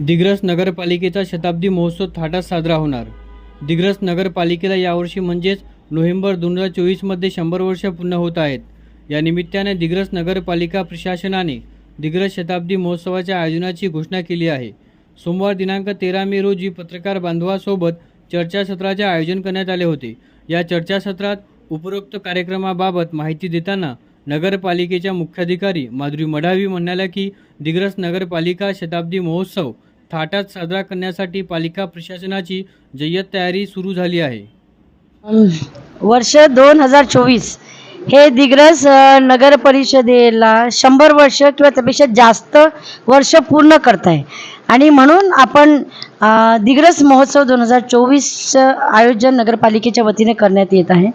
दिग्रस नगरपालिकेचा शताब्दी महोत्सव थाटात साजरा होणार. दिग्रस नगरपालिकेला यावर्षी म्हणजेच नोव्हेंबर दोन हजार चोवीसमध्ये शंभर वर्ष पूर्ण होत आहेत. या निमित्ताने दिग्रस नगरपालिका प्रशासनाने दिग्रस शताब्दी महोत्सवाच्या आयोजनाची घोषणा केली आहे. सोमवार दिनांक तेरा मे रोजी पत्रकार बांधवासोबत चर्चासत्राचे आयोजन करण्यात आले होते. या चर्चासत्रात उपरोक्त कार्यक्रमाबाबत माहिती देताना नगरपालिकेच्या मुख्याधिकारी माधुरी मडावी म्हणाल्या की दिग्रस नगरपालिका शताब्दी महोत्सव थाटात साजरा करण्यासाठी पालिका प्रशासनाची जय्यत तयारी सुरू झाली आहे. वर्ष दोन हजार चोवीस हे दिग्रस नगर परिषदेला शंभर वर्ष किंवा त्यापेक्षा जास्त वर्ष पूर्ण करत आहे आणि म्हणून आपण दिग्रस महोत्सव दोन हजार चोवीसचं आयोजन नगरपालिकेच्या वतीने करण्यात येत आहे.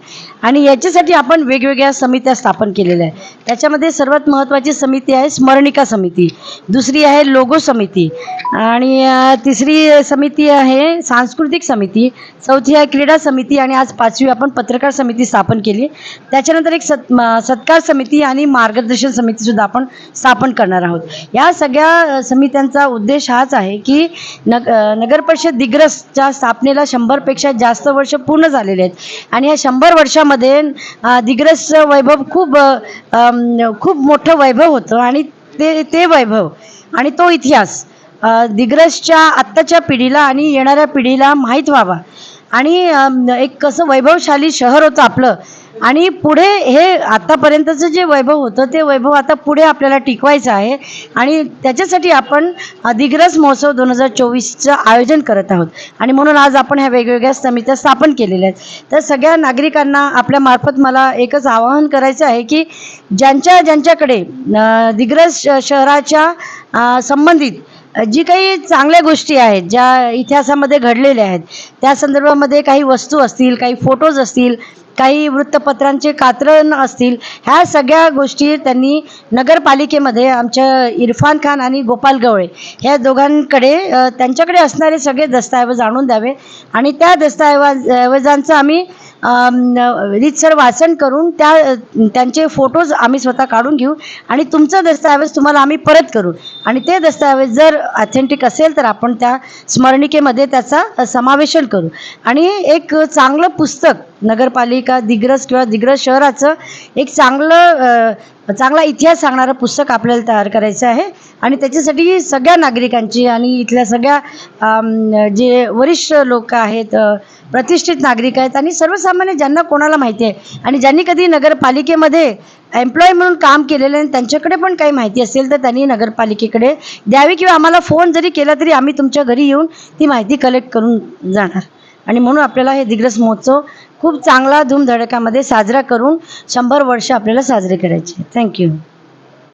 आणि याच्यासाठी आपण वेगवेगळ्या समित्या स्थापन केलेल्या आहे त्याच्यामध्ये सर्वात महत्त्वाची समिती आहे स्मरणिका समिती. दुसरी आहे लोगो समिती. आणि तिसरी समिती आहे सांस्कृतिक समिती. चौथी आहे क्रीडा समिती आणि आज पाचवी आपण पत्रकार समिती स्थापन केली. त्याच्यानंतर एक सत् सत्कार समिती आणि मार्गदर्शन समितीसुद्धा आपण स्थापन करणार आहोत. या सगळ्या समित्यांचा उद्देश हाच आहे की नग नगरपरिषद दिग्रसच्या स्थापनेला शंभरपेक्षा जास्त वर्ष पूर्ण झालेले आहेत. आणि या शंभर वर्षामध्ये दिग्रसचं वैभव खूप खूप मोठं वैभव होतं आणि ते ते वैभव आणि तो इतिहास दिग्रसच्या आत्ताच्या पिढीला आणि येणाऱ्या पिढीला माहीत व्हावा. आणि एक कसं वैभवशाली शहर होतं आपलं आणि पुढे हे आत्तापर्यंतचं जे वैभव होतं ते वैभव आता पुढे आपल्याला टिकवायचं आहे. आणि त्याच्यासाठी आपण दिग्रस महोत्सव दोन हजार चोवीसचं आयोजन करत आहोत. आणि म्हणून आज आपण ह्या वेगवेगळ्या समित्या स्थापन केलेल्या आहेत. तर सगळ्या नागरिकांना आपल्यामार्फत मला एकच आवाहन करायचं आहे की ज्यांच्या ज्यांच्याकडे दिग्रस शहराच्या संबंधित जी काही चांगल्या गोष्टी आहेत ज्या इतिहासामध्ये घडलेल्या आहेत त्या संदर्भामध्ये काही वस्तू असतील काही फोटोज असतील काही वृत्तपत्रांचे कात्रण असतील ह्या सगळ्या गोष्टी त्यांनी नगरपालिकेमध्ये आमच्या इरफान खान आणि गोपाल गवळे ह्या दोघांकडे त्यांच्याकडे असणारे सगळे दस्तऐवज आणून द्यावे. आणि त्या दस्तऐवज ऐवजांचं आम्ही रीतसर वाचन करून त्या त्यांचे फोटोज आम्ही स्वतः काढून घेऊ आणि तुमचं दस्तऐवज तुम्हाला आम्ही परत करू. आणि ते दस्तऐवज जर ऑथेंटिक असेल तर आपण त्या स्मरणिकेमध्ये त्याचा समावेशन करू. आणि एक चांगलं पुस्तक नगरपालिका दिग्रस किंवा दिग्रस शहराचं एक चांगलं चांगला इतिहास सांगणारं पुस्तक आपल्याला तयार करायचं आहे. आणि त्याच्यासाठी सगळ्या नागरिकांची आणि इथल्या सगळ्या जे वरिष्ठ लोक आहेत प्रतिष्ठित नागरिक आहेत आणि सर्वसामान्य ज्यांना कोणाला माहिती आहे आणि ज्यांनी कधी नगरपालिकेमध्ये एम्प्लॉय म्हणून काम केलेलं आहे त्यांच्याकडे पण काही माहिती असेल तर त्यांनी नगरपालिकेकडे द्यावी किंवा आम्हाला फोन जरी केला तरी आम्ही तुमच्या घरी येऊन ती माहिती कलेक्ट करून जाणार. आणि म्हणून आपल्याला हे दिग्रस महोत्सव खूप चांगला धूमधडकामध्ये साजरा करून शंभर वर्ष आपल्याला साजरे करायचे. थँक्यू